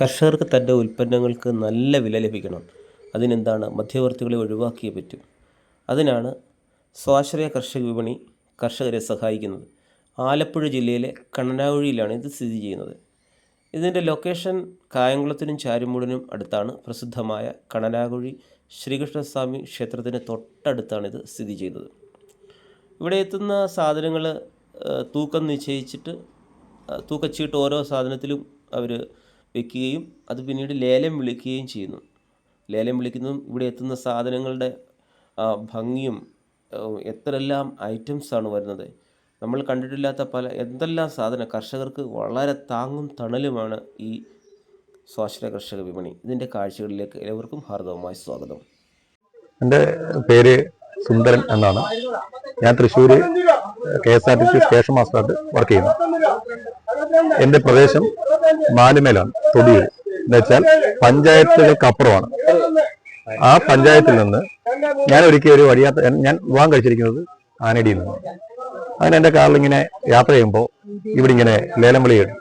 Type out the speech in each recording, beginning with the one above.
കർഷകർക്ക് തന്റെ ഉൽപ്പന്നങ്ങൾക്ക് നല്ല വില ലഭിക്കണം. അതിനെന്താണ്? മധ്യവർത്തികളെ ഒഴിവാക്കിയേ പറ്റൂ. അതിനാണ് സ്വാശ്രയ കർഷക വിപണി കർഷകരെ സഹായിക്കുന്നത്. ആലപ്പുഴ ജില്ലയിലെ കണ്ണനാകുഴിയിലാണ് ഇത് സ്ഥിതി ചെയ്യുന്നത്. ഇതിന്റെ ലൊക്കേഷൻ കായംകുളത്തിനും ചാരുമൂടിനും അടുത്താണ് പ്രസിദ്ധമായ കണനാകുഴി ശ്രീകൃഷ്ണസ്വാമി ക്ഷേത്രത്തിന് തൊട്ടടുത്താണ് ഇത് സ്ഥിതി ചെയ്യുന്നത്. ഇവിടെ എത്തുന്ന സാധനങ്ങൾ തൂക്കം നിശ്ചയിച്ചിട്ട് തൂക്കച്ചീട്ട് ഓരോ സാധനത്തിലും അവർ വെക്കുകയും അത് പിന്നീട് ലേലം വിളിക്കുകയും ചെയ്യുന്നു. ലേലം വിളിക്കുന്നതും ഇവിടെ എത്തുന്ന സാധനങ്ങളുടെ ഭംഗിയും എത്രയെല്ലാം ഐറ്റംസാണ് വരുന്നത്. നമ്മൾ കണ്ടിട്ടില്ലാത്ത പല എന്തെല്ലാം സാധനം കർഷകർക്ക് വളരെ താങ്ങും തണലുമാണ് ഈ സ്വാശ്രയ കർഷക വിപണി. ഇതിന്റെ കാഴ്ചകളിലേക്ക് എല്ലാവർക്കും ഹാർദവമായ സ്വാഗതം. എന്റെ പേര് സുന്ദരൻ എന്നാണ്. ഞാൻ Thrissur K S R T C station മാസ്റ്ററായിട്ട് work ചെയ്യുന്നു. എന്റെ പ്രദേശം മാലുമേലാണ് തൊടിയൂർ എന്നുവെച്ചാൽ പഞ്ചായത്തുകൾക്ക് പഞ്ചായത്തുകൾക്കപ്പുറമാണ്. ആ പഞ്ചായത്തിൽ നിന്ന് ഞാൻ ഒരിക്കൽ ഒരു വഴിയാത്ത ഞാൻ വിവാഹം കഴിച്ചിരിക്കുന്നത് ആനടിയിൽ നിന്ന് അങ്ങനെ എന്റെ കാറിൽ ഇങ്ങനെ യാത്ര ചെയ്യുമ്പോൾ ഇവിടെ ഇങ്ങനെ ലേലം വിളിയിടും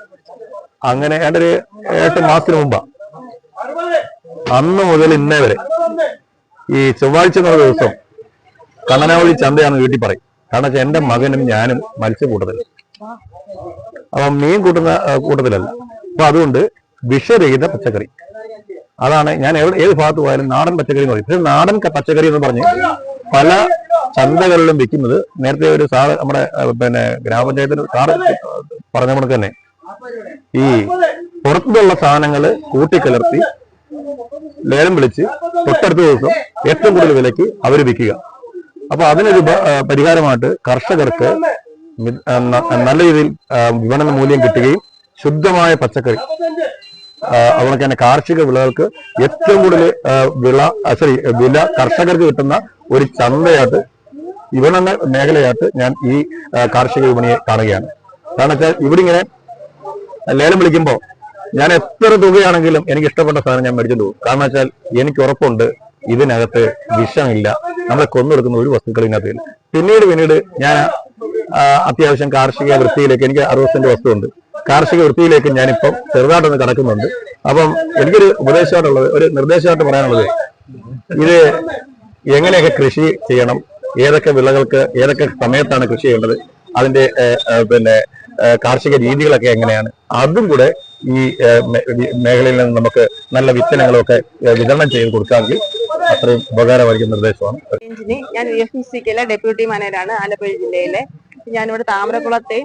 അങ്ങനെ എന്റെ ഒരു എട്ട് മാസത്തിന് മുമ്പാ അന്ന് മുതൽ ഇന്നേ വരെ ഈ ചൊവ്വാഴ്ച എന്നുള്ള ദിവസം കണ്ണനാവളി ചന്തയാണെന്ന് വീട്ടിൽ പറയും. കാരണം എന്റെ മകനും ഞാനും മത്സ്യം കൂട്ടത്തിൽ അപ്പൊ മീൻ കൂട്ടുന്ന കൂട്ടത്തിലല്ല. അപ്പൊ അതുകൊണ്ട് വിഷരഹിത പച്ചക്കറി. അതാണ് ഞാൻ ഏത് ഭാഗത്ത് പോയാലും നാടൻ പച്ചക്കറി എന്ന് പറയും. നാടൻ പച്ചക്കറി എന്ന് പറഞ്ഞ് പല ചന്തകളിലും വിൽക്കുന്നത് നേരത്തെ ഒരു സാറ് നമ്മുടെ പിന്നെ ഗ്രാമപഞ്ചായത്തിന് സാറ് പറഞ്ഞ കണക്ക് തന്നെ. ഈ പുറത്തുനിന്നുള്ള സാധനങ്ങൾ കൂട്ടിക്കലർത്തി ലേലം വിളിച്ച് തൊട്ടടുത്ത ദിവസം ഏറ്റവും കൂടുതൽ വിലയ്ക്ക് അവർ വിൽക്കുക. അപ്പൊ അതിനൊരു പരിഹാരമായിട്ട് കർഷകർക്ക് നല്ല രീതിയിൽ വിപണന മൂല്യം കിട്ടുകയും ശുദ്ധമായ പച്ചക്കറി അതുപോലെ തന്നെ കാർഷിക വിളകൾക്ക് ഏറ്റവും കൂടുതൽ വിള സോറി വില കർഷകർക്ക് കിട്ടുന്ന ഒരു ചന്തയായിട്ട് വിപണന മേഖലയായിട്ട് ഞാൻ ഈ കാർഷിക വിപണിയെ കാണുകയാണ്. കാരണം വെച്ചാൽ ഇവിടെ ഇങ്ങനെ ലേലം വിളിക്കുമ്പോൾ ഞാൻ എത്ര തുകയാണെങ്കിലും എനിക്ക് ഇഷ്ടപ്പെട്ട സാധനം ഞാൻ മേടിച്ചു പോകും. കാരണം വെച്ചാൽ എനിക്ക് ഉറപ്പുണ്ട് ഇതിനകത്ത് വിഷമില്ല. നമ്മളെ കൊന്നെടുക്കുന്ന ഒരു വസ്തുക്കൾ ഇതിനകത്ത് പിന്നീട് പിന്നീട് ഞാൻ അത്യാവശ്യം കാർഷിക വൃത്തിയിലേക്ക് എനിക്ക് അറുപത് സെന്റ് വസ്തുണ്ട് കാർഷിക വൃത്തിയിലേക്ക് ഞാനിപ്പം ചെറുതായിട്ടൊന്ന് കടക്കുന്നുണ്ട്. അപ്പം എനിക്കൊരു ഉപദേശമായിട്ടുള്ളത് ഒരു നിർദ്ദേശമായിട്ട് പറയാനുള്ളത്. ഇത് എങ്ങനെയൊക്കെ കൃഷി ചെയ്യണം? ഏതൊക്കെ വിളകൾക്ക് ഏതൊക്കെ സമയത്താണ് കൃഷി ചെയ്യേണ്ടത്? അതിന്റെ പിന്നെ കാർഷിക രീതികളൊക്കെ എങ്ങനെയാണ്? അതും കൂടെ ഈ മേഖലയിൽ നിന്ന് നമുക്ക് നല്ല വിത്തനങ്ങളൊക്കെ വിതരണം ചെയ്ത് കൊടുക്കാമെങ്കിൽ അത്രയും ഉപകാരമായിരിക്കും നിർദ്ദേശമാണ്. ഞാൻ ഡെപ്യൂട്ടി മാനേജറാണ് ആലപ്പുഴ ജില്ലയിലെ. ഞാനിവിടെ താമരക്കുളത്തെ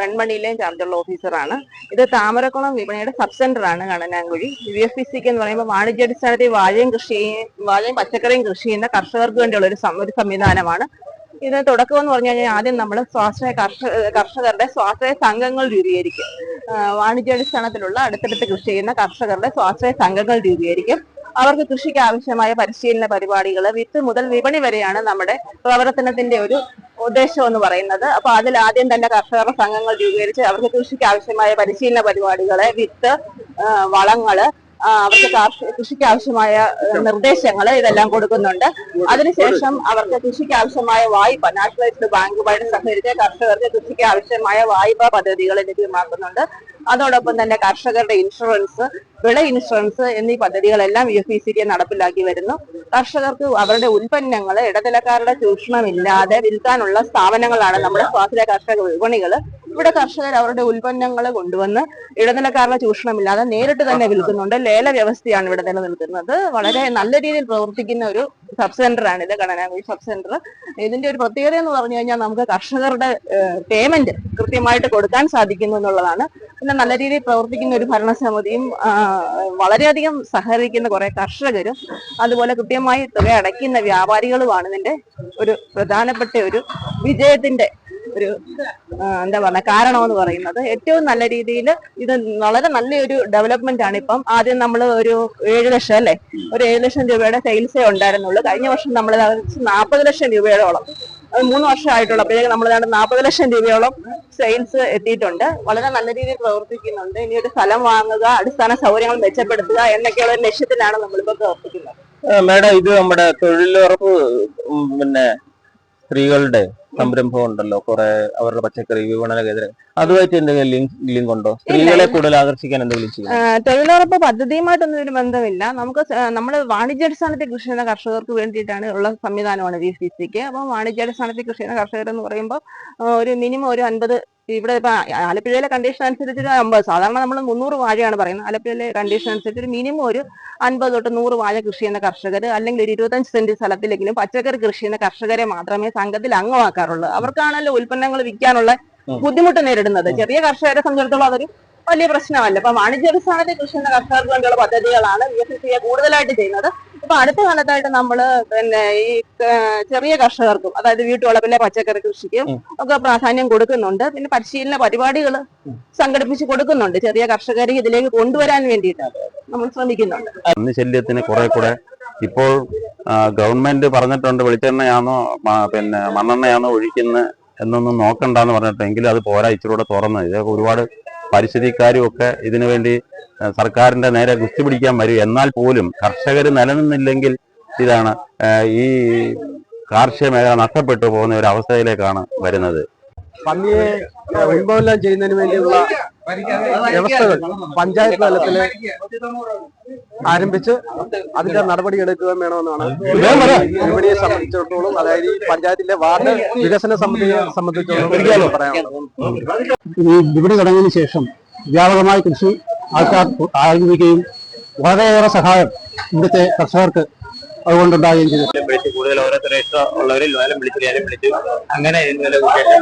വെൺമണിയിലെ ചാർജുള്ള ഓഫീസറാണ്. ഇത് താമരക്കുളം വിപണിയുടെ സബ് സെന്റർ ആണ് കണ്ണനാങ്കുഴി വി എഫ് സിക്ക് എന്ന് പറയുമ്പോൾ വാണിജ്യാടിസ്ഥാനത്തിൽ വാഴയും കൃഷി വാഴയും പച്ചക്കറിയും കൃഷി ചെയ്യുന്ന കർഷകർക്ക് വേണ്ടിയുള്ള ഒരു ഒരു സംവിധാനമാണ്. ഇത് തുടക്കം എന്ന് പറഞ്ഞു കഴിഞ്ഞാൽ ആദ്യം നമ്മൾ സ്വാശ്രയ കർഷക കർഷകരുടെ സ്വാശ്രയ സംഘങ്ങൾ രൂപീകരിക്കും. വാണിജ്യാടിസ്ഥാനത്തിലുള്ള അടുത്തടുത്ത് കൃഷി ചെയ്യുന്ന കർഷകരുടെ സ്വാശ്രയ സംഘങ്ങൾ രൂപീകരിക്കും. അവർക്ക് കൃഷിക്ക് ആവശ്യമായ പരിശീലന പരിപാടികൾ വിത്ത് മുതൽ വിപണി വരെയാണ് നമ്മുടെ പ്രവർത്തനത്തിന്റെ ഒരു ഉദ്ദേശം എന്ന് പറയുന്നത്. അപ്പൊ അതിൽ ആദ്യം തന്നെ കർഷക സംഘങ്ങൾ രൂപീകരിച്ച് അവർക്ക് കൃഷിക്ക് ആവശ്യമായ പരിശീലന പരിപാടികൾ വിത്ത് വളങ്ങൾ അവർക്ക് കൃഷിക്ക് ആവശ്യമായ നിർദ്ദേശങ്ങൾ ഇതെല്ലാം കൊടുക്കുന്നുണ്ട്. അതിനുശേഷം അവർക്ക് കൃഷിക്ക് ആവശ്യമായ വായ്പ നാഷണലൈസ്ഡ് ബാങ്കുമായിട്ട് സഹകരിച്ച് കർഷകർക്ക് കൃഷിക്ക് ആവശ്യമായ വായ്പാ പദ്ധതികൾ ലഭ്യമാക്കുന്നുണ്ട്. അതോടൊപ്പം തന്നെ കർഷകരുടെ ഇൻഷുറൻസ് വിള ഇൻഷുറൻസ് എന്നീ പദ്ധതികളെല്ലാം യു പി സി നടപ്പിലാക്കി വരുന്നു. കർഷകർക്ക് അവരുടെ ഉൽപ്പന്നങ്ങൾ ഇടനിലക്കാരുടെ ചൂഷണമില്ലാതെ വിൽക്കാനുള്ള സ്ഥാപനങ്ങളാണ് നമ്മുടെ സ്വാശ്രയ കർഷക വിപണികൾ ഇവിടെ കർഷകർ അവരുടെ ഉൽപ്പന്നങ്ങൾ കൊണ്ടുവന്ന് ഇടനിലക്കാരുടെ ചൂഷണമില്ലാതെ നേരിട്ട് തന്നെ വിൽക്കുന്നുണ്ട്. ലേല വ്യവസ്ഥയാണ് ഇവിടെ നിലനിൽക്കുന്നത്. വളരെ നല്ല രീതിയിൽ പ്രവർത്തിക്കുന്ന ഒരു സബ് സെന്റർ ആണ് ഇത് കണനാകുഴി സബ് സെന്റർ ഇതിന്റെ ഒരു പ്രത്യേകത എന്ന് പറഞ്ഞു കഴിഞ്ഞാൽ നമുക്ക് കർഷകരുടെ പേയ്മെന്റ് കൃത്യമായിട്ട് കൊടുക്കാൻ സാധിക്കുന്നു എന്നുള്ളതാണ്. പിന്നെ നല്ല രീതിയിൽ പ്രവർത്തിക്കുന്ന ഒരു ഭരണസമിതിയും വളരെയധികം സഹകരിക്കുന്ന കുറെ കർഷകരും അതുപോലെ കൃത്യമായി തുക അടയ്ക്കുന്ന വ്യാപാരികളുമാണ് ഇതിന്റെ ഒരു പ്രധാനപ്പെട്ട ഒരു വിജയത്തിന്റെ ഒരു എന്താ പറയുക കാരണമെന്ന് പറയുന്നത്. ഏറ്റവും നല്ല രീതിയിൽ ഇത് വളരെ നല്ലൊരു ഡെവലപ്മെന്റ് ആണ് ഇപ്പം. ആദ്യം നമ്മൾ ഒരു ഏഴ് ലക്ഷം അല്ലേ? ഒരു ഏഴ് ലക്ഷം രൂപയുടെ സെയിൽസേ ഉണ്ടായിരുന്നുള്ളൂ. കഴിഞ്ഞ വർഷം നമ്മൾ നാൽപ്പത് ലക്ഷം രൂപയോളം അത് മൂന്ന് വർഷമായിട്ടുള്ളൂ. അപ്പോഴേക്കും നമ്മൾ നാൽപ്പത് ലക്ഷം രൂപയോളം സെയിൽസ് എത്തിയിട്ടുണ്ട്. വളരെ നല്ല രീതിയിൽ പ്രവർത്തിക്കുന്നുണ്ട്. ഇനി ഒരു സ്ഥലം വാങ്ങുക അടിസ്ഥാന സൗകര്യങ്ങൾ മെച്ചപ്പെടുത്തുക എന്നൊക്കെയുള്ള ലക്ഷ്യത്തിലാണ് നമ്മളിപ്പോൾ പ്രവർത്തിക്കുന്നത്. മേഡം ഇത് നമ്മുടെ തൊഴിലുറപ്പ് പിന്നെ സ്ത്രീകളുടെ സംരംഭം ഉണ്ടല്ലോ കുറെ അവരുടെ പച്ചക്കറി വിപണന കേന്ദ്രം അതുമായിട്ട് എന്തെങ്കിലും ലിങ്ക് ലിങ്ക് ഉണ്ടോ? സ്ത്രീകളെ കൂടുതൽ ആകർഷിക്കാൻ എന്തെങ്കിലും ചെയ്യും തൊഴിലുറപ്പ് പദ്ധതിയുമായിട്ടൊന്നും ഒരു ബന്ധമില്ല. നമുക്ക് നമ്മൾ വാണിജ്യാടിസ്ഥാനത്തിൽ കൃഷി ചെയ്യുന്ന കർഷകർക്ക് വേണ്ടിയിട്ടാണ് ഉള്ള സംവിധാനമാണ് വി സി സിക്ക് അപ്പം വാണിജ്യാടിസ്ഥാനത്തിൽ കൃഷി ചെയ്യുന്ന കർഷകർ എന്ന് പറയുമ്പോൾ ഒരു മിനിമം ഒരു അൻപത് ഇവിടെ ഇപ്പൊ ആലപ്പുഴയിലെ കണ്ടീഷൻ അനുസരിച്ച് അമ്പത് സാധാരണ നമ്മൾ മുന്നൂറ് വാഴയാണ് പറയുന്നത്. ആലപ്പുഴയിലെ കണ്ടീഷൻ അനുസരിച്ച് ഒരു മിനിമം ഒരു അൻപത് തൊട്ട് നൂറ് വാഴ കൃഷി ചെയ്യുന്ന കർഷകർ അല്ലെങ്കിൽ ഒരു ഇരുപത്തഞ്ച് സെന്റ് സ്ഥലത്തിലെങ്കിലും പച്ചക്കറി കൃഷി ചെയ്യുന്ന കർഷകരെ മാത്രമേ സംഘത്തിൽ അംഗമാക്കാറുള്ളൂ. അവർക്കാണല്ലോ ഉൽപ്പന്നങ്ങൾ വിൽക്കാനുള്ള ബുദ്ധിമുട്ട് നേരിടുന്നത്. ചെറിയ കർഷകരെ സംബന്ധിച്ചിടത്തോളം അതൊരു വലിയ പ്രശ്നമല്ല. അപ്പൊ വാണിജ്യാടിസ്ഥാനത്തിൽ കൃഷി ചെയ്യുന്ന കർഷകർക്ക് വേണ്ടിയുള്ള പദ്ധതികളാണ് എസ് എസ് കൂടുതലായിട്ട് ചെയ്യുന്നത്. ഇപ്പൊ അടുത്ത കാലത്തായിട്ട് നമ്മൾ പിന്നെ ഈ ചെറിയ കർഷകർക്കും അതായത് വീട്ടുവളപ്പിലെ പച്ചക്കറി കൃഷിക്കും ഒക്കെ പ്രാധാന്യം കൊടുക്കുന്നുണ്ട്. പിന്നെ പരിശീലന പരിപാടികൾ സംഘടിപ്പിച്ച് കൊടുക്കുന്നുണ്ട്. ചെറിയ കർഷകരെ ഇതിലേക്ക് കൊണ്ടുവരാൻ വേണ്ടിയിട്ട് നമ്മൾ ശ്രമിക്കുന്നുണ്ട്. അന്ന് ശല്യത്തിന് കുറെ കൂടെ ഇപ്പോൾ ഗവൺമെന്റ് പറഞ്ഞിട്ടുണ്ട് വെളിച്ചെണ്ണയാണോ പിന്നെ മണ്ണെണ്ണയാണോ ഒഴിക്കുന്നത് എന്നൊന്നും നോക്കണ്ടെന്ന് പറഞ്ഞിട്ട് എങ്കിലും അത് പോരാ ഇച്ചിരി കൂടെ തുറന്ന്. ഇതൊക്കെ ഒരുപാട് പരിസ്ഥിതിക്കാരും ഒക്കെ ഇതിനുവേണ്ടി സർക്കാരിന്റെ നേരെ ഗുസ്തി പിടിക്കാൻ വരും. എന്നാൽ പോലും കർഷകർ നിലനിന്നില്ലെങ്കിൽ ഇതാണ് ഈ കാർഷിക മേഖല നഷ്ടപ്പെട്ടു പോകുന്ന ഒരു അവസ്ഥയിലേക്കാണ് വരുന്നത്. പന്നിയെ ഉത്ഭവം ചെയ്യുന്നതിന് വേണ്ടിയുള്ള വ്യവസ്ഥകൾ പഞ്ചായത്ത് തലത്തിൽ ആരംഭിച്ച് അതിന്റെ നടപടി എടുക്കുകയും വേണമെന്നാണ്. വിപണിയെ സംബന്ധിച്ചിടത്തോളം അതായത് ഈ പഞ്ചായത്തിലെ വാർഡ് വികസന സമിതിയെ സംബന്ധിച്ചിടത്തോളം പറയാം ഈ വിപണി തുടങ്ങിയതിനു ശേഷം വ്യാപകമായ കൃഷി ആൾക്കാർ ആരംഭിക്കുകയും വളരെയേറെ സഹായം ഇവിടുത്തെ കർഷകർക്ക് അതുകൊണ്ടുണ്ടാകുകയും ചെയ്തു. വിളിച്ച് കൂടുതൽ ഓരോരുത്തരെ ഇഷ്ടമുള്ളവരിൽ ലേലം വിളിച്ച് വിളിച്ച് അങ്ങനെ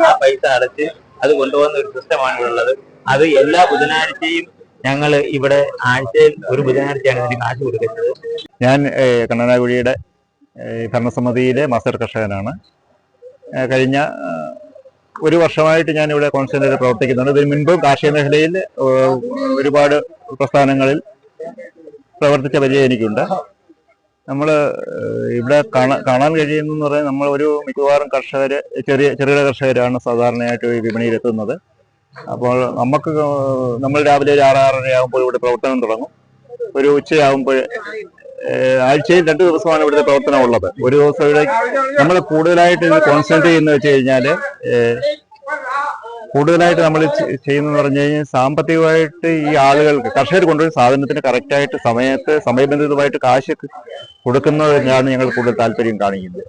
ആ പൈസ അടച്ച് അത് കൊണ്ടുപോകുന്ന ഒരു സിസ്റ്റമാണ് ഇവിടെ ഉള്ളത്. അത് എല്ലാ ബുധനാഴ്ചയും ഞങ്ങൾ ഇവിടെ ആഴ്ചയിൽ ഒരു ബുധനാഴ്ചയാണ് ഇതിന് കാശ് കൊടുക്കുന്നത്. ഞാൻ കണ്ണനാകുഴിയുടെ ഭരണസമിതിയിലെ മാസ്റ്റർ കർഷകനാണ്. കഴിഞ്ഞ ഒരു വർഷമായിട്ട് ഞാൻ ഇവിടെ കോൺസ്റ്റന്റായിട്ട് പ്രവർത്തിക്കുന്നുണ്ട്. ഇതിന് മുൻപും കാർഷിക മേഖലയിൽ ഒരുപാട് പ്രസ്ഥാനങ്ങളിൽ പ്രവർത്തിച്ച പരിചയം എനിക്കുണ്ട്. നമ്മൾ ഇവിടെ കാണാൻ കഴിയുന്നതെന്ന് പറഞ്ഞാൽ നമ്മൾ ഒരു മിക്കവാറും കർഷകർ ചെറിയ ചെറുകിട കർഷകരാണ് സാധാരണയായിട്ട് വിപണിയിലെത്തുന്നത്. അപ്പോൾ നമുക്ക് നമ്മൾ രാവിലെ ഒരു ആറ് ആറര ആകുമ്പോൾ ഇവിടെ പ്രവർത്തനം തുടങ്ങും. ഒരു ഉച്ചയാകുമ്പോൾ ആഴ്ചയിൽ രണ്ട് ദിവസമാണ് ഇവിടുത്തെ പ്രവർത്തനം ഉള്ളത്. ഒരു ദിവസം ഇവിടെ നമ്മൾ കൂടുതലായിട്ട് ഇത് കോൺസെൻട്രേറ്റ് ചെയ്യുന്ന വെച്ച് കഴിഞ്ഞാൽ കൂടുതലായിട്ട് നമ്മൾ ചെയ്യുന്നതെന്ന് പറഞ്ഞു കഴിഞ്ഞാൽ സാമ്പത്തികമായിട്ട് ഈ ആളുകൾക്ക് കർഷകർ കൊണ്ടുപോയി സാധനത്തിന് കറക്റ്റായിട്ട് സമയത്ത് സമയബന്ധിതമായിട്ട് കാശ് കൊടുക്കുന്നതിനാണ് ഞങ്ങൾ കൂടുതൽ താല്പര്യം കാണിക്കുന്നത്.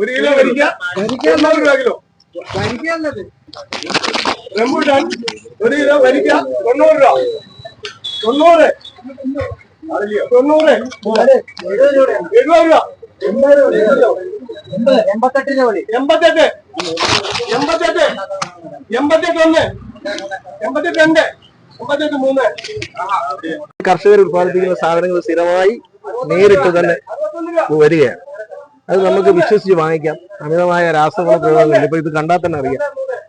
ഒരു കിലോ റംബൂട്ടാൻ ഒരു കിലോ വരിക്ക തൊണ്ണൂറ് രൂപ. തൊണ്ണൂറ്. തൊണ്ണൂറ്. എഴുപത് രൂപ. എൺപത്തെട്ട് എൺപത്തെട്ട്. എൺപത്തെട്ട്. എൺപത്തെട്ട് ഒന്ന്. എൺപത്തെട്ട് രണ്ട്. എൺപത്തെട്ട് മൂന്ന്. കർഷകർ ഉത്പാദിപ്പിക്കുന്ന സാധനങ്ങൾ സ്ഥിരമായി നേരിട്ട് തന്നെ വരികയാണ്. അത് നമുക്ക് വിശ്വസിച്ച് വാങ്ങിക്കാം. അമിതമായ രാസവള പ്രയോഗങ്ങൾ. ഇപ്പൊ ഇത് കണ്ടാൽ തന്നെ അറിയാം.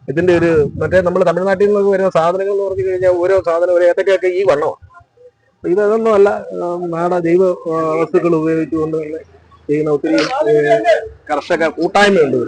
ഇതിന്റെ ഒരു മറ്റേ നമ്മൾ തമിഴ്നാട്ടിൽ നിന്നൊക്കെ വരുന്ന സാധനങ്ങൾ എന്ന് പറഞ്ഞു കഴിഞ്ഞാൽ ഓരോ സാധനം ഒരു ഏത്തക്കൊക്കെ ഈ വണ്ണമാണ്. ഇത് ഇതൊന്നും അല്ല നാട ജൈവ വസ്തുക്കൾ ഉപയോഗിച്ചുകൊണ്ട് തന്നെ ചെയ്യുന്ന ഒത്തിരി കർഷക കൂട്ടായ്മയുണ്ട് ഇവിടെ.